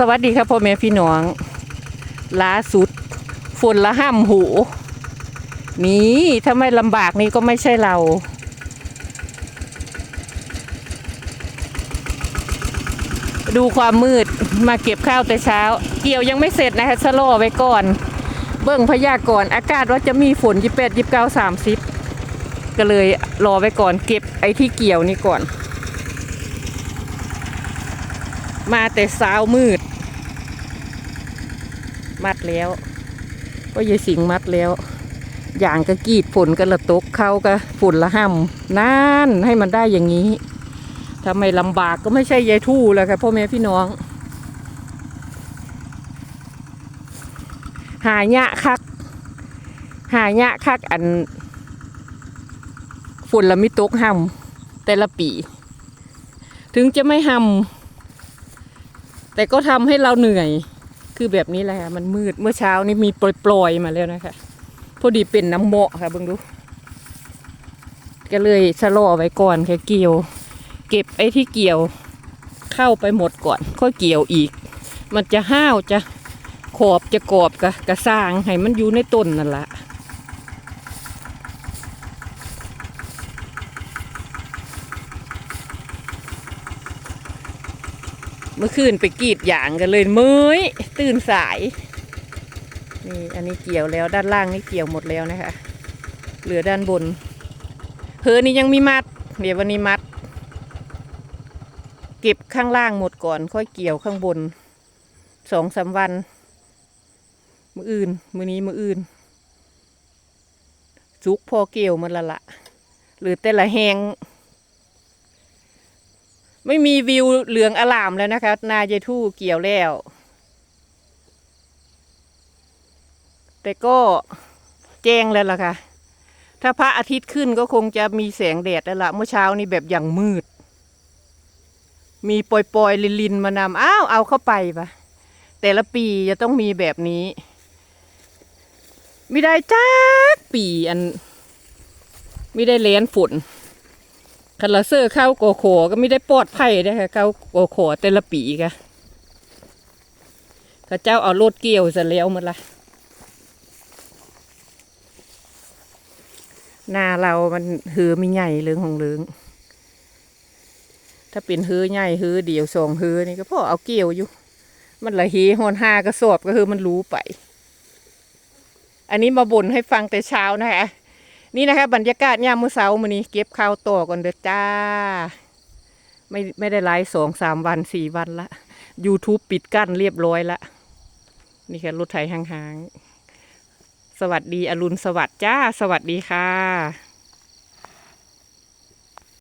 สวัสดีครับพ่อแม่พี่น้องล่าสุด ฝนละห้ามหู นี่ถ้าไม่ลำบากนี่ก็ไม่ใช่เรา ดูความมืดมาเก็บข้าวแต่เช้า เกี่ยวยังไม่เสร็จนะคะชะลอไว้ก่อน เบิ่งพยากรณ์อากาศว่าจะมีฝนยี่แปดยี่เก้าสามสิบก็เลยรอไว้ก่อนเก็บไอ้ที่เกี่ยวนี่ก่อน มาแต่เช้ามืด มัดแล้วก็ยายสิงมัดแล้ว อย่างก็กีดฝนก็ละตกเขาก็ฝนละห้ำนั่นให้มันได้อย่างนี้ถ้าไม่ลำบากก็ไม่ใช่ยายทู่แล้วค่ะพ่อแม่พี่น้อง หายะคัก หายะคักอันฝนละมิตกห้ำแต่ละปี ถึงจะไม่ห้ำ แต่ก็ทำให้เราเหนื่อยคือแบบนี้แหละค่ะมันมืดเมื่อเช้านี้มีปล่อยๆมาแล้วนะคะพอดีเป็นน้ำเหมาะค่ะเบิ่งดู ก็เลยชะลอไว้ก่อนแค่เกี่ยว เก็บไอ้ที่เกี่ยวเข้าไปหมดก่อน ค่อยเกี่ยวอีก มันจะห้าวจะขอบจะกรอบกะกระสร้างให้มันอยู่ในต้นนั่นแหละ เมื่อคืนไปกรีดยางกันเลยเมยตื่นสายนี่อันนี้เกี่ยวแล้วด้านล่างนี่เกี่ยวหมดแล้วนะคะ เหลือด้านบนเพอนี่ยังมีมัด เดี๋ยววันนี้มัด เก็บข้างล่างหมดก่อน ค่อยเกี่ยวข้างบนสองสามวัน มืออื่น มือนี้มืออื่นจุกพอเกี่ยวมันละละหรือแต่ละแหง ไม่มีวิวเหลืองอลามแล้วนะคะ นาเยทู่เกี่ยวแล้ว แต่ก็แจ้งแล้วล่ะค่ะ ถ้าพระอาทิตย์ขึ้นก็คงจะมีแสงแดดแล้วละเมื่อเช้านี้แบบอย่างมืด มีปล่อยๆลินมานำอ้าว เอาเข้าไปปะแต่ละปีจะต้องมีแบบนี้ ไม่ได้จักปีอัน ไม่ได้เลนฝน คันละเซอร์เข้าโกโขก็ไม่ได้ปลอดภัยได้ค่ะเข้าโกโขแต่ละปีกะข้าเจ้าเอารถเกี่ยวซะแล้วหมันละหน้าเรามันหือไม่ใหญ่เรืองของเรืองถ้าเป็นฮือใหญ่ฮือเดียวสองฮือนี่ก็พ่อเอาเกี่ยวอยู่ มันละเฮหอนห้ากระสอบก็คือมันรู้ไป อันนี้มาบ่นให้ฟังแต่เช้านะคะ นี่นะคะบรรยากาศยามมื้อเช้ามื้อนี้เก็บข้าวต่อก่อนเด้อจ้า ไม่ไม่ได้ไลฟ์สองสามวันสี่วันละ YouTube ปิดกั้นเรียบร้อยละ นี่ค่ะรถไถห่างๆ สวัสดีอรุณสวัสดิ์จ้า สวัสดีค่ะ